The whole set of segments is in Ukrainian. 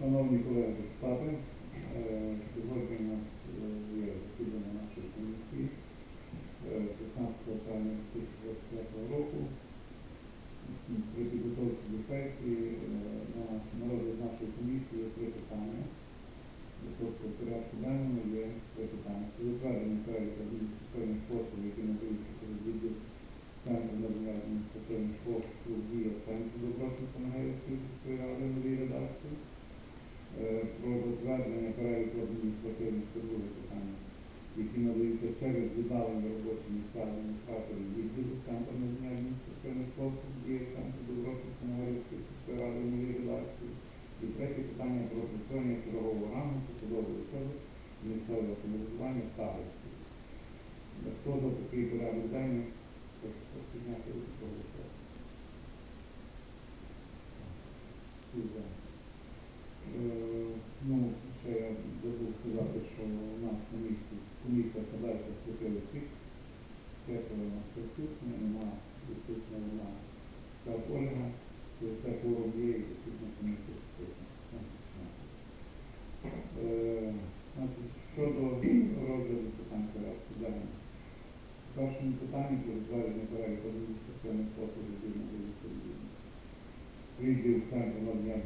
Шановні колеги депутати, е, сьогодні у нас е, є засідання нашої комісії е, 16 травня 2025 року. При підготовці до сесії е, на на розгляд нашої комісії є три питання. Тобто в порядку денному є три питання. Це затвердження переліку адміністративних послуг, які надаються через відділ Центру надання адміністративних послуг дія Центру Доброчинської Нагайської сільської ради новій редакції. Е, Про затвердження переліку адміністративних друге питання, які надаються через віддалення робочі місця адміністраторів відділу Центру надання адміністративних послуг дія Центру Доброчинської Нагайської сільської ради новій редакції. І третє питання про присвоєння чергового рангу посадової особи місцевого самоврядування старості. Хто за такий порядок денний? Прошу підняти руку проголосувати. Всі за. Е, Ну, ще я забув сказати, що у нас на місці комісія подальше вступила всіх. Четверо у нас присутні, нема присутня одна так Ольга, то все форум є і присутня комісія присутня. Е, значить, Щодо розгляду питань порядку денного. В першому питанні про затвердження переліку адміністративних послуг відповідно до відповідно. Відділ центру надання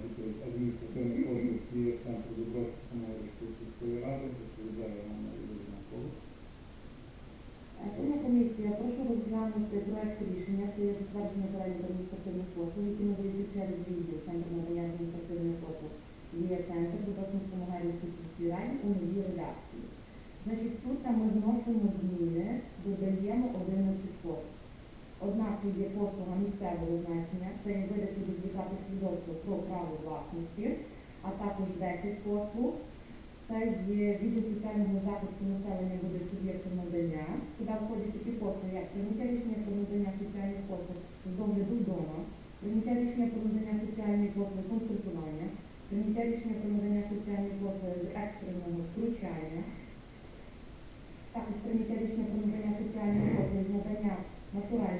адміністративних послуг є центру Дубровської Самарської сільської ради, відповідає Ганна Ігорівна Колос. Шановна комісія, прошу розглянути проект рішення. Це є затвердження переліку адміністративних послуг, які надаються через відділ Центру надання адміністративних послуг. Є центр сільської ради у новій редакції. Значить, тут ми вносимо зміни, додаємо 11 послуг. Одна це є послуга місцевого значення, це є видача дублікату свідоцтва про право власності, а також 10 послуг. Це є відділ соціального захисту населення буде суб'єктом надання. Сюди входять такі послуги, як прийняття рішення про надання соціальних послуг з догляду вдома, прийняття рішення про надання соціальних послуг консультування, прийняття рішення про надання соціальних послуг з екстреного втручання, також прийняття рішення про надання соціальних послуг з надання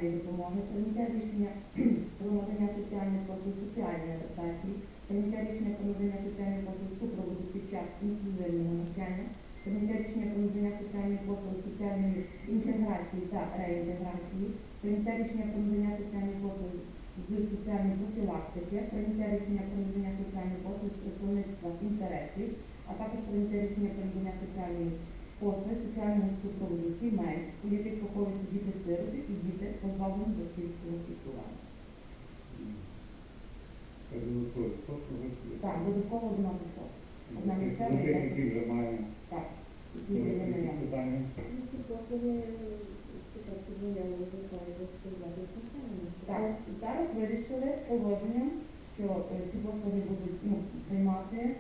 натуральної допомоги, прийняття рішення про надання соціальних послуг соціальної адаптації, прийняття рішення про надання соціальних послуг супроводу під час інклюзивного навчання, прийняття рішення про надання соціальних послуг соціальної інтеграції та реінтеграції, прийняття рішення про надання соціальних послуг з соціальної профілактики, прийняття рішення про надання соціальних послуг з представництва інтересів, а також прийняття рішення про надання соціальної послуги соціального супроводу сімей, у яких виховуються діти-сироти і діти позбавлені батьківського піклування. Так, додатково 11 послуг. Одна місцева і Які- вже маємо Так, які е, питання. Так, зараз вирішили положенням, що е, ці послуги будуть ну, приймати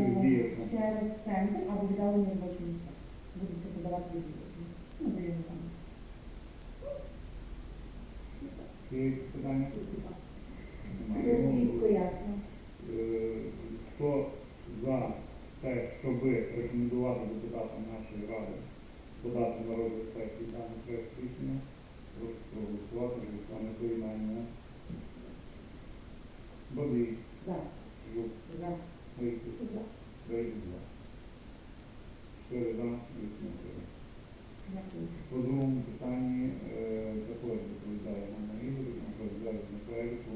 е, Через центр або віддалені робочі місця. Будуть подавати відділ. Ну, даємо там. Чітко ясно. Хто за те, щоб рекомендувати депутатам нашої ради подати на розгляд сесії проект рішення, прошу проголосувати, голосування поєднання. Бабій, За. Жук, За. Мийки, За. Рейд, за. Чотири за, рішення прийнято. Дякую. По другому питанні е, також відповідає Ганна Ігорівна, про зведення переліку.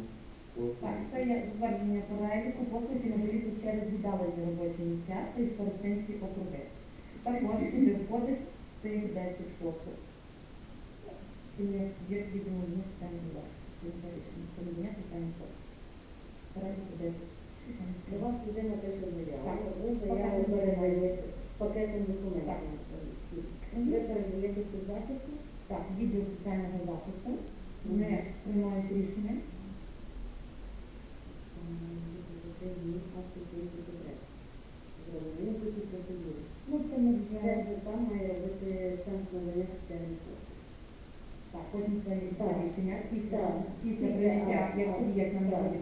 Так, це є затвердження переліку послуг, які надаються через віддалені робочі місця, це і старостинські округи. Також сюди входить тих 10 послуг. Є захисту. Це рішення. Переліку 10. До вас людина заяву, Так. ви заяву передаєте з пакетом документів. Ви передаєте суд захисту, Так, відділ соціального захисту. Вони приймають рішення. Зрозуміло, які процедури. Ну, це ми Це вже вже там має бути центр надання соціальних послуг. так, потім це Так. рішення після Так. після Після, прийняття, а, як а, суб'єкт на так. народі,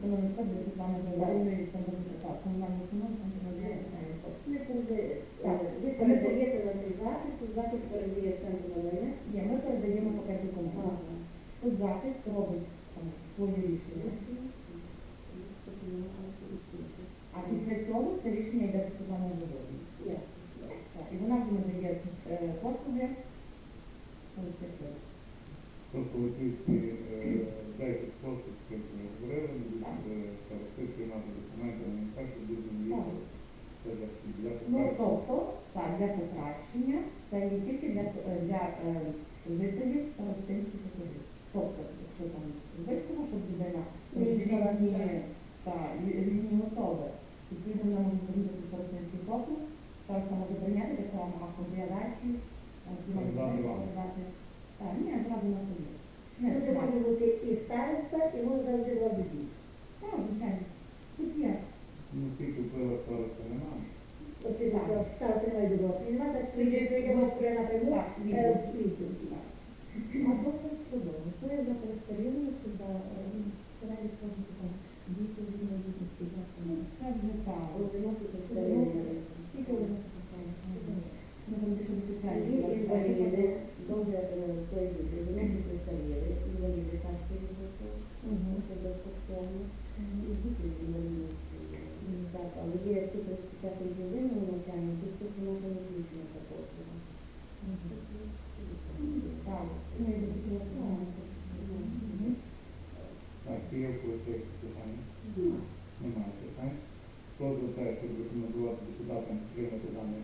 воно надходить до Світлани Григорівної, це буде так, комунальна установа, центр надання соціальних послуг. Ви передаєте, Так. ви передаєте на свій захист, суд захист передає центр надання. Ні, ми передаємо пакет документів. Ага. Суд захист робить там, своє рішення. Рішення. Тобто, ну, а, це рішення йде до Світлани Володимирівни. І вона вже надає е, послуги. Все. Просто латвійські 10 спосіб, як ми говорили, будуть старости приймати документи їхати. Це для для Ну, тобто, так, для покращення це є тільки для, е, для е, жителів старостинських округів. Тобто, якщо там вишкола, щоб людина Ні, різні, так. та, рі- різні особи, відповідно вона може звернутися в старостинський староста може прийняти так само передачі, Так, зразу Так, ні, зразу на собі. Ну, це може бути і староста, і може завжди два бібі. Так, звичайно. Тут є. Ну, скільки впливу староста немає. Ось ти так, ставити немає до дорослі. Нема, так прийде, прийдемо при напряму, е, в. Так. А доклад продовжує. Це за перестарілою чи за перелік кожного там діти інвалідності? як Ну? Це вже так. Одинокі Тільки представлення. Тільки одне питання. Ми там більше до соціальних Він власне. інваліди, дуже е, той люди, одинокі представили, інваліди першої групи, Мгм. це безкоштовно. І діти з інвалідністю. Так, але є супер під час інклюзивного навчання, тут це наше не включено та послуга. Так, ми хотіли сказати. Мгм. Так, є в когось якісь питання? Немає питань. Хто за те, щоб рекомендувати депутатам підтримати дане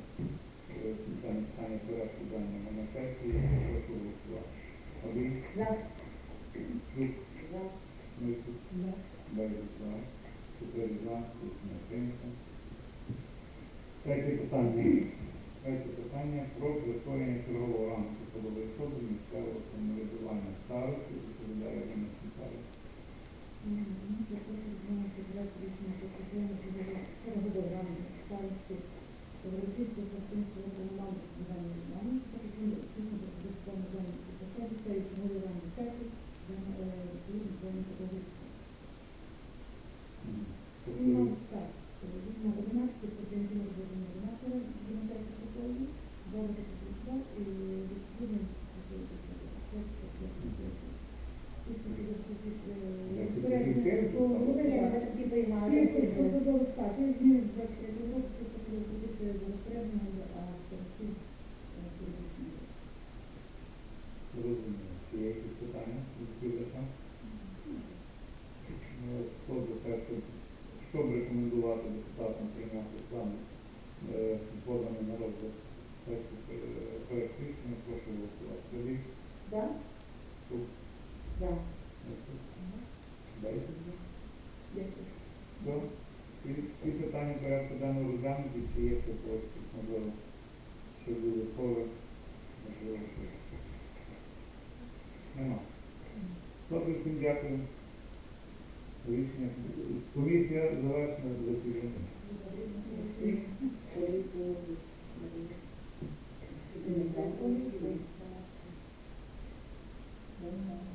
е, центральне питання порядку денного на сесії, прошу голосувати. Один, За. Плюс, За. Мисик, За. Дев'ять за, чотири за, рішення прийнято. Третє питання. Третє питання про присвоєння чергового За. Добре. І питання порядку даного розглянути, чи є ще просить, можливо, що буде поверх, можливо, що. Нема. Добре, всім дякую. Рішення. Комісія завершена до засідання. Thank you.